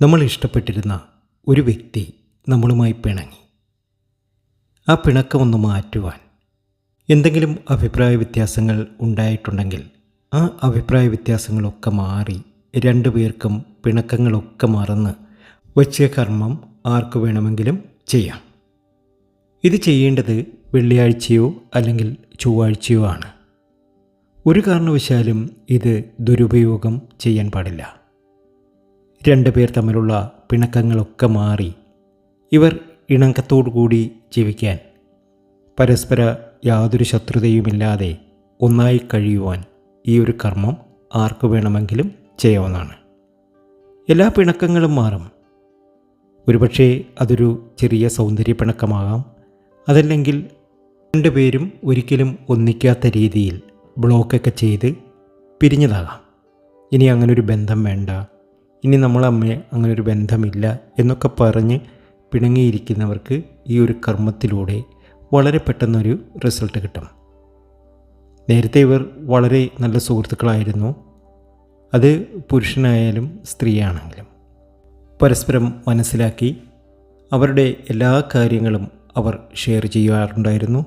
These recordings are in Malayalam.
നമ്മൾ ഇഷ്ടപ്പെട്ടിരുന്ന ഒരു വ്യക്തി നമ്മളുമായി പിണങ്ങി. ആ പിണക്കം ഒന്ന് മാറ്റുവാൻ എന്തെങ്കിലും അഭിപ്രായ വ്യത്യാസങ്ങൾ ഉണ്ടായിട്ടുണ്ടെങ്കിൽ ആ അഭിപ്രായ വ്യത്യാസങ്ങളൊക്കെ മാറി രണ്ടു പേർക്കും പിണക്കങ്ങളൊക്കെ മറന്ന് വച്ച കർമ്മം ആർക്കു വേണമെങ്കിലും ചെയ്യാം. ഇത് ചെയ്യേണ്ടത് വെള്ളിയാഴ്ചയോ അല്ലെങ്കിൽ ചൊവ്വാഴ്ചയോ ആണ്. ഒരു കാരണവശാലും ഇത് ദുരുപയോഗം ചെയ്യാൻ പാടില്ല. രണ്ട് പേർ തമ്മിലുള്ള പിണക്കങ്ങളൊക്കെ മാറി ഇവർ ഇണക്കത്തോടുകൂടി ജീവിക്കാൻ. പരസ്പര യാതൊരു ശത്രുതയുമില്ലാതെ ഒന്നായി കഴിയുവാൻ ഈ ഒരു കർമ്മം ആർക്കു വേണമെങ്കിലും ചെയ്യാവുന്നതാണ്. എല്ലാ പിണക്കങ്ങളും മാറും. ഒരുപക്ഷേ അതൊരു ചെറിയ സൗന്ദര്യ പിണക്കമാകാം. അതല്ലെങ്കിൽ രണ്ടുപേരും ഒരിക്കലും ഒന്നിക്കാത്ത രീതിയിൽ ബ്ലോക്കൊക്കെ ചെയ്ത് പിരിഞ്ഞതാകാം. ഇനി അങ്ങനൊരു ബന്ധം വേണ്ട. ഇനി നമ്മളമ്മയെ അങ്ങനൊരു ബന്ധമില്ല എന്നൊക്കെ പറഞ്ഞ് പിണങ്ങിയിരിക്കുന്നവർക്ക് ഈ ഒരു കർമ്മത്തിലൂടെ വളരെ പെട്ടെന്നൊരു റിസൾട്ട് കിട്ടും. നേരത്തെ ഇവർ വളരെ നല്ല സുഹൃത്തുക്കളായിരുന്നു. അത് പുരുഷനായാലും സ്ത്രീയാണെങ്കിലും. പരസ്പരം മനസ്സിലാക്കി അവരുടെ എല്ലാ കാര്യങ്ങളും അവർ ഷെയർ ചെയ്യാറുണ്ടായിരുന്നു.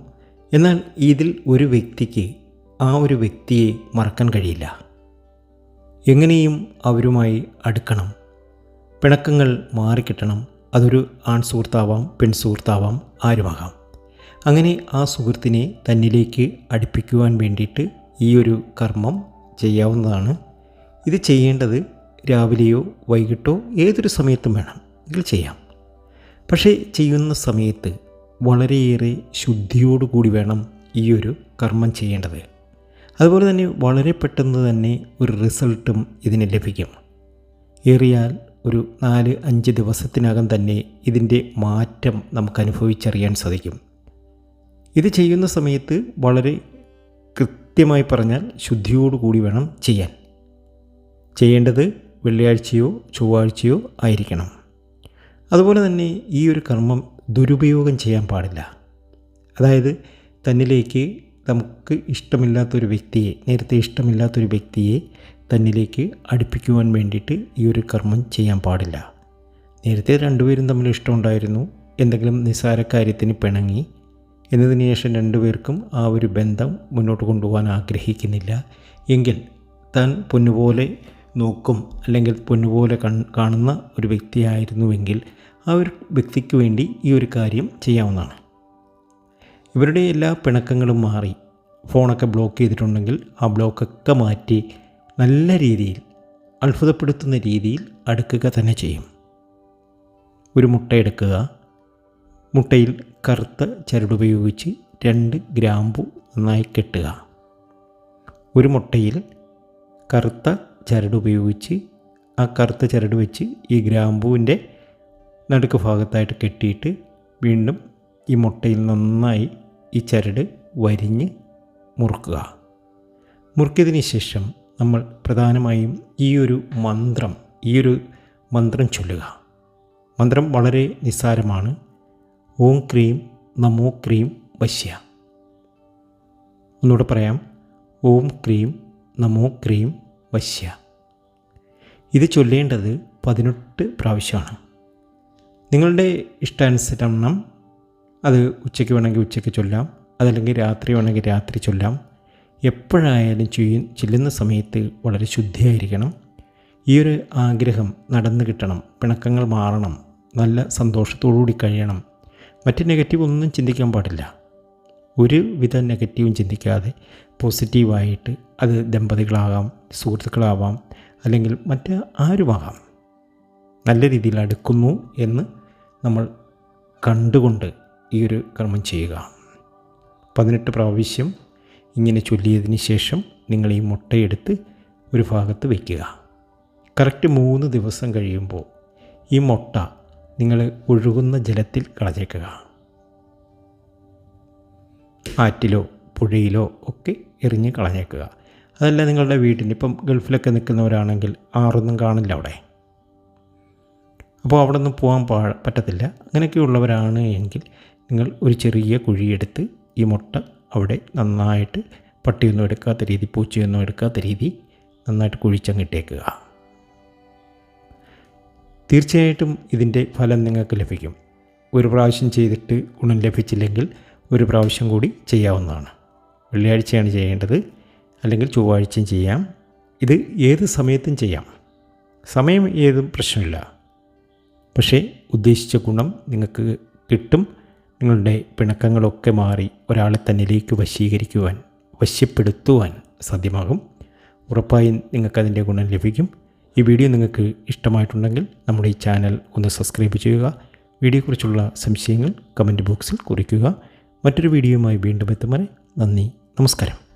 എന്നാൽ ഇതിൽ ഒരു വ്യക്തിക്ക് ആ ഒരു വ്യക്തിയെ മറക്കാൻ കഴിയില്ല. എങ്ങനെയും അവരുമായി അടുക്കണം. പിണക്കങ്ങൾ മാറിക്കിട്ടണം. അതൊരു ആൺ സുഹൃത്താവാം പെൺ സുഹൃത്താവാം ആരുമാകാം. അങ്ങനെ ആ സുഹൃത്തിനെ തന്നിലേക്ക് അടുപ്പിക്കുവാൻ വേണ്ടിയിട്ട് ഈ ഒരു കർമ്മം ചെയ്യാവുന്നതാണ്. ഇത് ചെയ്യേണ്ടത് രാവിലെയോ വൈകിട്ടോ ഏതൊരു സമയത്തും വേണം. ഇതിൽ ചെയ്യാം. പക്ഷേ ചെയ്യുന്ന സമയത്ത് വളരെയേറെ ശുദ്ധിയോടുകൂടി വേണം ഈ ഒരു കർമ്മം ചെയ്യേണ്ടത്. അതുപോലെ തന്നെ വളരെ പെട്ടെന്ന് തന്നെ ഒരു റിസൾട്ടും ഇതിന് ലഭിക്കും. ഏറിയാൽ ഒരു നാല് അഞ്ച് ദിവസത്തിനകം തന്നെ ഇതിന്റെ മാറ്റം നമുക്ക് അനുഭവിച്ചറിയാൻ സാധിക്കും. ഇത് ചെയ്യുന്ന സമയത്ത് വളരെ കൃത്യമായി പറഞ്ഞാൽ ശുദ്ധിയോടുകൂടി വേണം ചെയ്യാൻ. ചെയ്യേണ്ടത് വെള്ളിയാഴ്ചയോ ചൊവ്വാഴ്ചയോ ആയിരിക്കണം. അതുപോലെ തന്നെ ഈ ഒരു കർമ്മം ദുരുപയോഗം ചെയ്യാൻ പാടില്ല. അതായത് തന്നിലേക്ക് നമുക്ക് ഇഷ്ടമില്ലാത്തൊരു വ്യക്തിയെ നേരത്തെ ഇഷ്ടമില്ലാത്തൊരു വ്യക്തിയെ തന്നിലേക്ക് അടുപ്പിക്കുവാൻ വേണ്ടിയിട്ട് ഈ ഒരു കർമ്മം ചെയ്യാൻ പാടില്ല. നേരത്തെ രണ്ടുപേരും തമ്മിൽ ഇഷ്ടമുണ്ടായിരുന്നു. എന്തെങ്കിലും നിസ്സാര കാര്യത്തിന് പിണങ്ങി എന്നതിന് ശേഷം രണ്ടുപേർക്കും ആ ഒരു ബന്ധം മുന്നോട്ട് കൊണ്ടുപോകാൻ ആഗ്രഹിക്കുന്നില്ല. എങ്കിൽ താൻ പൊന്നുപോലെ നോക്കും അല്ലെങ്കിൽ പൊന്നുപോലെ കാണുന്ന ഒരു വ്യക്തിയായിരുന്നുവെങ്കിൽ ആ ഒരു വ്യക്തിക്ക് വേണ്ടി ഈ ഒരു കാര്യം ചെയ്യാവുന്നതാണ്. ഇവരുടെ എല്ലാ പിണക്കങ്ങളും മാറി. ഫോണൊക്കെ ബ്ലോക്ക് ചെയ്തിട്ടുണ്ടെങ്കിൽ ആ ബ്ലോക്കൊക്കെ മാറ്റി നല്ല രീതിയിൽ അത്ഭുതപ്പെടുത്തുന്ന രീതിയിൽ അടുക്കുക തന്നെ ചെയ്യും. ഒരു മുട്ട എടുക്കുക. മുട്ടയിൽ കറുത്ത ചരടുപയോഗിച്ച് രണ്ട് ഗ്രാമ്പു നന്നായി കെട്ടുക. ഒരു മുട്ടയിൽ കറുത്ത ചരടുപയോഗിച്ച് ആ കറുത്ത ചരട് വെച്ച് ഈ ഗ്രാമ്പുവിന്റെ നടുക്ക് ഭാഗത്തായിട്ട് കെട്ടിയിട്ട് വീണ്ടും ഈ മുട്ടയിൽ നന്നായി ഈ ചരട് വരിഞ്ഞ് മുറുക്കുക. മുറുക്കിയതിന് ശേഷം നമ്മൾ പ്രധാനമായും ഈ ഒരു മന്ത്രം ഈ ഒരു മന്ത്രം ചൊല്ലുക. മന്ത്രം വളരെ നിസ്സാരമാണ്. ഓം ക്രീം നമോ ക്രീം വശ്യ. ഒന്നുകൂടെ പറയാം. ഓം ക്രീം നമോ ക്രീം വശ്യ. ഇത് ചൊല്ലേണ്ടത് പതിനെട്ട് പ്രാവശ്യമാണ്. നിങ്ങളുടെ ഇഷ്ടാനുസരണം അത് ഉച്ചയ്ക്ക് വേണമെങ്കിൽ ഉച്ചയ്ക്ക് ചൊല്ലാം അതല്ലെങ്കിൽ രാത്രി വേണമെങ്കിൽ രാത്രി ചൊല്ലാം. എപ്പോഴായാലും ചെയ്യു ചെല്ലുന്ന സമയത്ത് വളരെ ശുദ്ധിയായിരിക്കണം. ഈ ഒരു ആഗ്രഹം നടന്നു കിട്ടണം പിണക്കങ്ങൾ മാറണം നല്ല സന്തോഷത്തോടുകൂടി കഴിയണം. മറ്റ് നെഗറ്റീവ് ഒന്നും ചിന്തിക്കാൻ പാടില്ല. ഒരു വിധ നെഗറ്റീവും ചിന്തിക്കാതെ പോസിറ്റീവായിട്ട് അത് ദമ്പതികളാകാം സുഹൃത്തുക്കളാവാം അല്ലെങ്കിൽ മറ്റ് ആരുമാകാം. നല്ല രീതിയിൽ അടുക്കുന്നു എന്ന് നമ്മൾ കണ്ടുകൊണ്ട് ഈ ഒരു കർമ്മം ചെയ്യുക. പതിനെട്ട് പ്രാവശ്യം ഇങ്ങനെ ചൊല്ലിയതിന് ശേഷം നിങ്ങൾ ഈ മുട്ടയെടുത്ത് ഒരു ഭാഗത്ത് വയ്ക്കുക കറക്റ്റ് മൂന്ന് ദിവസം കഴിയുമ്പോൾ ഈ മുട്ട നിങ്ങൾ ഒഴുകുന്ന ജലത്തിൽ കളഞ്ഞേക്കുക. ആറ്റിലോ പുഴയിലോ ഒക്കെ എറിഞ്ഞ് കളഞ്ഞേക്കുക. അതല്ല നിങ്ങളുടെ വീട്ടിൽ ഇപ്പം ഗൾഫിലൊക്കെ നിൽക്കുന്നവരാണെങ്കിൽ ആറൊന്നും കാണില്ല അവിടെ. അപ്പോൾ അവിടെ നിന്ന് പോകാൻ പാ പറ്റത്തില്ല. അങ്ങനെയൊക്കെയുള്ളവരാണ് എങ്കിൽ നിങ്ങൾ ഒരു ചെറിയ കുഴിയെടുത്ത് ഈ മുട്ട അവിടെ നന്നായിട്ട് പട്ടിയൊന്നും എടുക്കാത്ത രീതി പൂച്ചയൊന്നും എടുക്കാത്ത രീതി നന്നായിട്ട് കുഴിച്ചങ്ങിട്ടേക്കുക തീർച്ചയായിട്ടും ഇതിന്റെ ഫലം നിങ്ങൾക്ക് ലഭിക്കും. ഒരു പ്രാവശ്യം ചെയ്തിട്ട് ഗുണം ലഭിച്ചില്ലെങ്കിൽ ഒരു പ്രാവശ്യം കൂടി ചെയ്യാവുന്നതാണ്. വെള്ളിയാഴ്ചയാണ് ചെയ്യേണ്ടത്. അല്ലെങ്കിൽ ചൊവ്വാഴ്ചയും ചെയ്യാം. ഇത് ഏത് സമയത്തും ചെയ്യാം. സമയം ഏതും പ്രശ്നമില്ല. പക്ഷേ ഉദ്ദേശിച്ച ഗുണം നിങ്ങൾക്ക് കിട്ടും. നിങ്ങളുടെ പിണക്കങ്ങളൊക്കെ മാറി ഒരാളെ തന്നിലേക്ക് വശീകരിക്കുവാൻ വശ്യപ്പെടുത്തുവാൻ സാധ്യമാകും. ഉറപ്പായും നിങ്ങൾക്കതിന്റെ ഗുണം ലഭിക്കും. ഈ വീഡിയോ നിങ്ങൾക്ക് ഇഷ്ടമായിട്ടുണ്ടെങ്കിൽ നമ്മുടെ ഈ ചാനൽ ഒന്ന് സബ്സ്ക്രൈബ് ചെയ്യുക. വീഡിയോയെക്കുറിച്ചുള്ള സംശയങ്ങൾ കമന്റ് ബോക്സിൽ കുറിക്കുക. മറ്റൊരു വീഡിയോയുമായി വീണ്ടും എത്തും നന്ദി നമസ്കാരം.